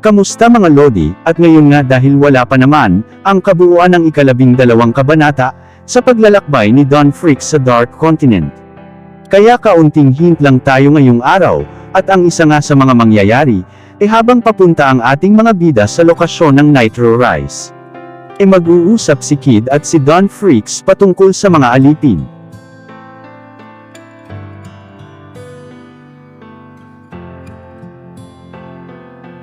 Kamusta mga Lodi, at ngayon nga dahil wala pa naman, ang kabuuan ng ikalabing dalawang kabanata, sa paglalakbay ni Don Freak sa Dark Continent. Kaya kaunting hint lang tayo ngayong araw, at ang isa nga sa mga mangyayari, e habang papunta ang ating mga bida sa lokasyon ng Nitro Rise. E mag-uusap si Kid at si Don Freaks patungkol sa mga alipin.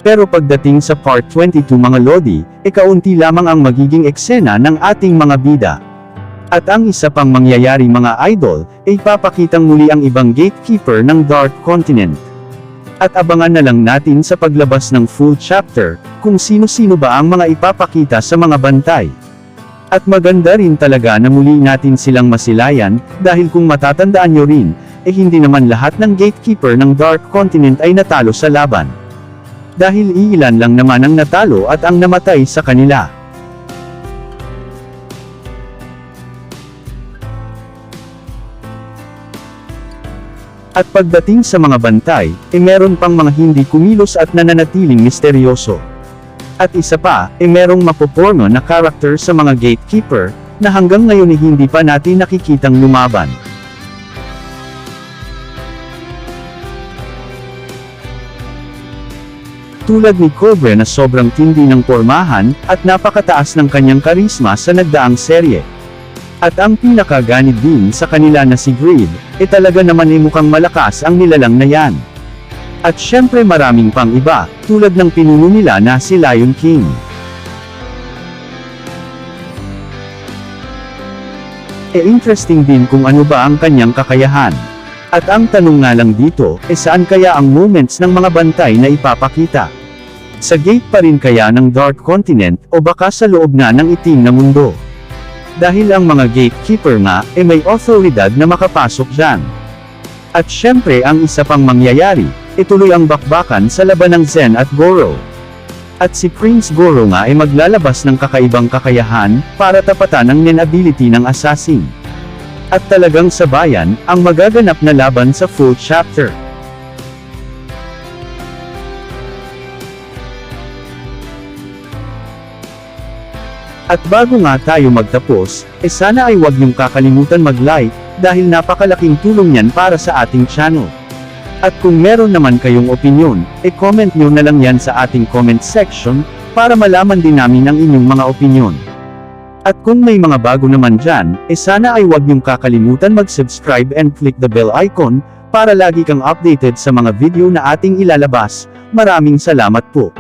Pero pagdating sa part 22 mga Lodi, e kaunti lamang ang magiging eksena ng ating mga bida. At ang isa pang mangyayari mga idol, ay papakitang muli ang ibang gatekeeper ng Dark Continent. At abangan na lang natin sa paglabas ng full chapter, kung sino-sino ba ang mga ipapakita sa mga bantay. At maganda rin talaga na muli natin silang masilayan, dahil kung matatandaan nyo rin, eh hindi naman lahat ng gatekeeper ng Dark Continent ay natalo sa laban. Dahil iilan lang naman ang natalo at ang namatay sa kanila. At pagdating sa mga bantay, e meron pang mga hindi kumilos at nananatiling misteryoso. At isa pa, e merong mapoporno na karakter sa mga gatekeeper, na hanggang ngayon eh hindi pa natin nakikitang lumaban. Tulad ni Cobra na sobrang tindi ng pormahan, at napakataas ng kanyang karisma sa nagdaang serye. At ang pinakaganid din sa kanila na si Greed, e talaga naman ay mukhang malakas ang nilalang na yan. At syempre maraming pang iba, tulad ng pinuno nila na si Lion King. E interesting din kung ano ba ang kanyang kakayahan. At ang tanong nga lang dito, e saan kaya ang moments ng mga bantay na ipapakita? Sa gate pa rin kaya ng Dark Continent, o baka sa loob na ng itim na mundo? Dahil ang mga gatekeeper nga, e may otoridad na makapasok dyan. At syempre ang isa pang mangyayari, ituloy ang bakbakan sa laban ng Zen at Goro. At si Prince Goro nga ay maglalabas ng kakaibang kakayahan, para tapatan ang nen ability ng assassin. At talagang sabayan, ang magaganap na laban sa full chapter. At bago nga tayo magtapos, eh sana ay huwag niyong kakalimutan mag-like, dahil napakalaking tulong yan para sa ating channel. At kung meron naman kayong opinion, e comment nyo na lang yan sa ating comment section, para malaman din namin ang inyong mga opinion. At kung may mga bago naman dyan, e sana ay huwag niyong kakalimutan mag-subscribe and click the bell icon, para lagi kang updated sa mga video na ating ilalabas. Maraming salamat po.